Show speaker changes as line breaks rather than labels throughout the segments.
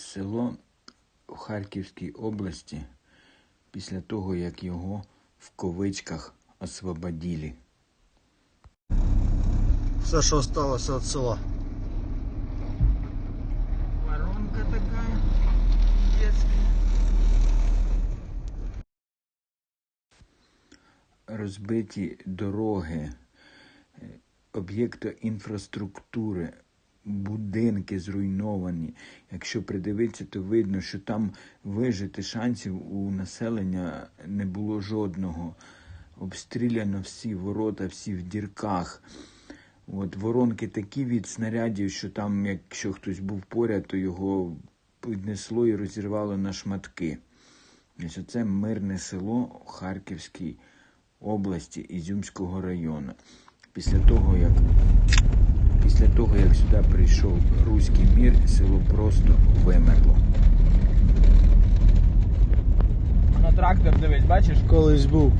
село в Харківській області після того, як його в кавичках освободили.
Все, що залишилося від села.
Воронка детская. Розбиті дороги, е, об'єкти інфраструктури, будинки зруйновані. Якщо придивитися, то видно, що там вижити шансів у населення не було жодного. Обстріляно всі ворота, всі в дірках. От воронки такі від снарядів, що там, якщо хтось був поряд, то його піднесло і розірвало на шматки. Ось оце мирне село Харківській області Ізюмського району. Після того, як після того, як сюди прийшов руський мір, село просто вимерло.
На трактор дивись, бачиш?
Колись був.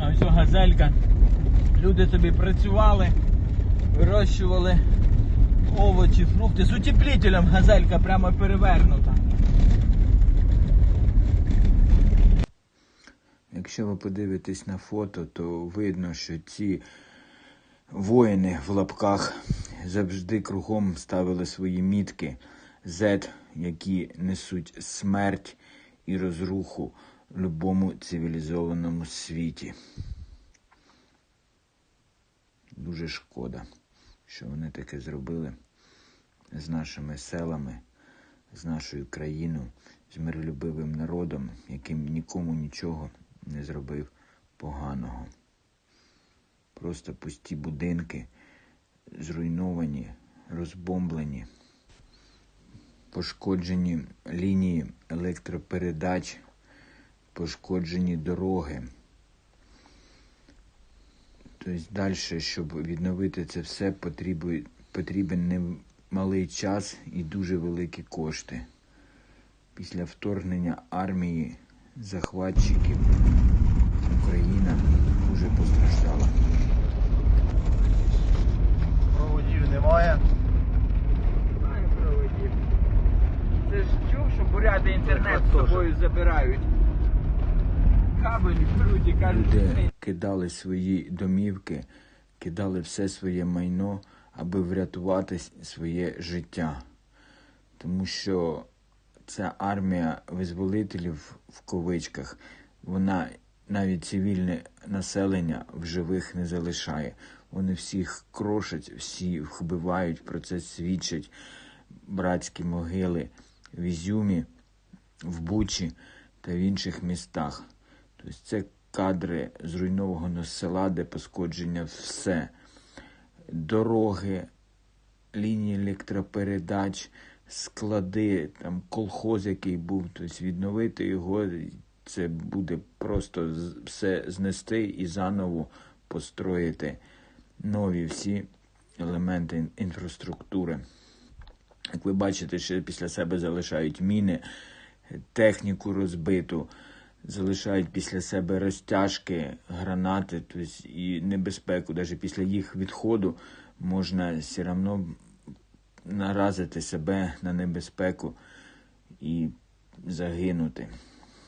А ось газелька. Люди собі працювали, вирощували овочі, фрукти. З утеплителем газелька прямо перевернута.
Якщо ви подивитесь на фото, то видно, що ці воїни в лапках завжди кругом ставили свої мітки Z, які несуть смерть і розруху любому цивілізованому світі. Дуже шкода, що вони таке зробили з нашими селами, з нашою країною, з миролюбивим народом, яким нікому нічого не зробив поганого. Просто пусті будинки, зруйновані, розбомблені, пошкоджені лінії електропередач, пошкоджені дороги. Тобто далі, щоб відновити це все, потрібен, немалий час і дуже великі кошти. Після вторгнення армії захватчиків Україна дуже постраждала.
Інтернет з собою забирають. Кабелі беруть і кажуть,
Люди кидали свої домівки, кидали все своє майно, аби врятувати своє життя. Тому що ця армія визволителів в ковичках, вона навіть цивільне населення в живих не залишає. Вони всіх крошать, всіх вбивають, про це свідчать братські могили в Ізюмі, в Бучі та в інших містах. Тобто це кадри зруйнованого села, де пошкодження все. Дороги, лінії електропередач, склади, там колхоз, який був, тобто відновити його, це буде просто все знести і заново построїти нові всі елементи інфраструктури. Як ви бачите, ще після себе залишають міни, техніку розбиту, залишають після себе розтяжки, гранати, тобто і небезпеку. Навіть після їх відходу можна все одно наразити себе на небезпеку і загинути.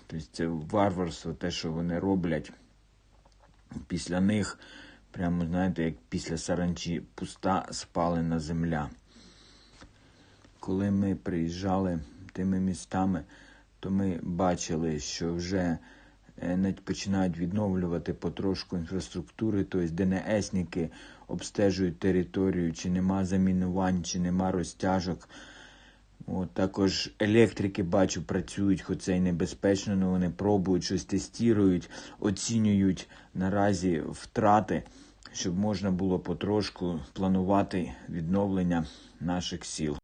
Тобто це варварство, те, що вони роблять. Після них, прямо знаєте, як після саранчі, пуста спалена земля коли ми приїжджали тими містами, то ми бачили, що вже е, навіть починають відновлювати потрошку інфраструктури, тобто ДНСники обстежують територію, чи нема замінувань, чи нема розтяжок. От, також електрики, бачу, працюють, хоч це й небезпечно, але вони пробують щось тестують, оцінюють наразі втрати, щоб можна було потрошку планувати відновлення наших сіл.